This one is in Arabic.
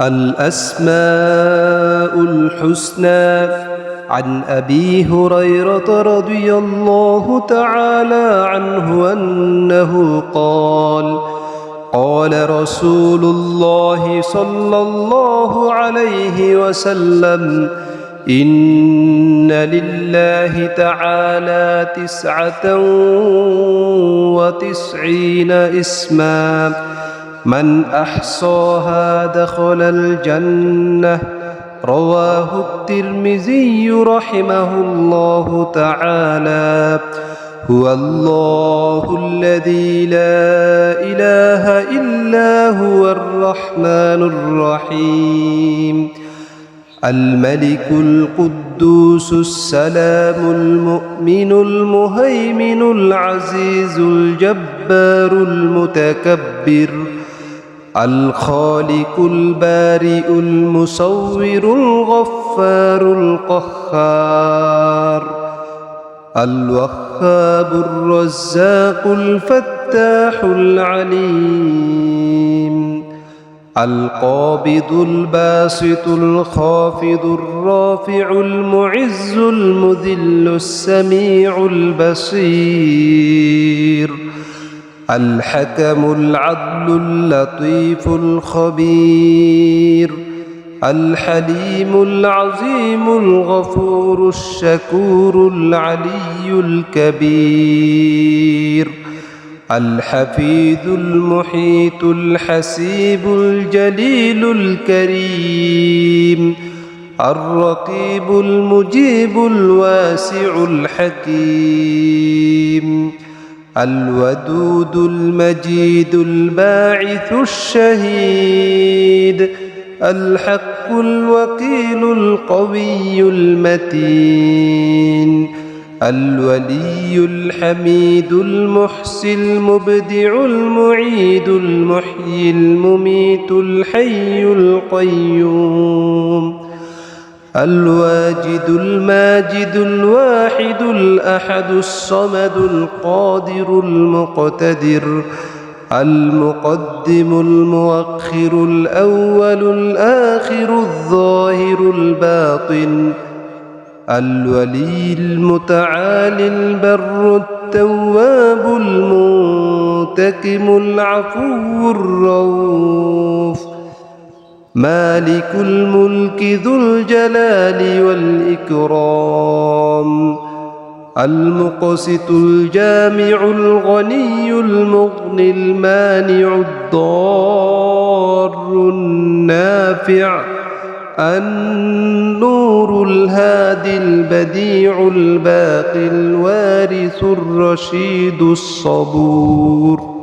الأسماء الحسنى عن أبي هريرة رضي الله تعالى عنه أنه قال قال رسول الله صلى الله عليه وسلم إن لله تعالى تسعة وتسعين اسماً من أحصاها دخل الجنة. رواه الترمذي رحمه الله تعالى. هو الله الذي لا إله إلا هو الرحمن الرحيم. الملك القدوس السلام المؤمن المهيمن العزيز الجبار المتكبر الخالق البارئ المصور الغفار القهار الوهاب الرزاق الفتاح العليم القابض الباسط الخافض الرافع المعز المذل السميع البصير الحكم العدل اللطيف الخبير الحليم العظيم الغفور الشكور العلي الكبير الحفيظ المحيط الحسيب الجليل الكريم الرقيب المجيب الواسع الحكيم. الودود المجيد الباعث الشهيد الحق الوكيل القوي المتين الولي الحميد المحسي المبدع المعيد المحيي المميت الحي القيوم. الواجد الماجد الواحد الأحد الصمد القادر المقتدر المقدم المؤخر الأول الآخر الظاهر الباطن الولي المتعالي البر التواب المنتكم العفو الرؤوف مالك الملك ذو الجلال والإكرام المقسط الجامع الغني المغني المانع الضار النافع النور الهادي البديع الباقي الوارث الرشيد الصبور.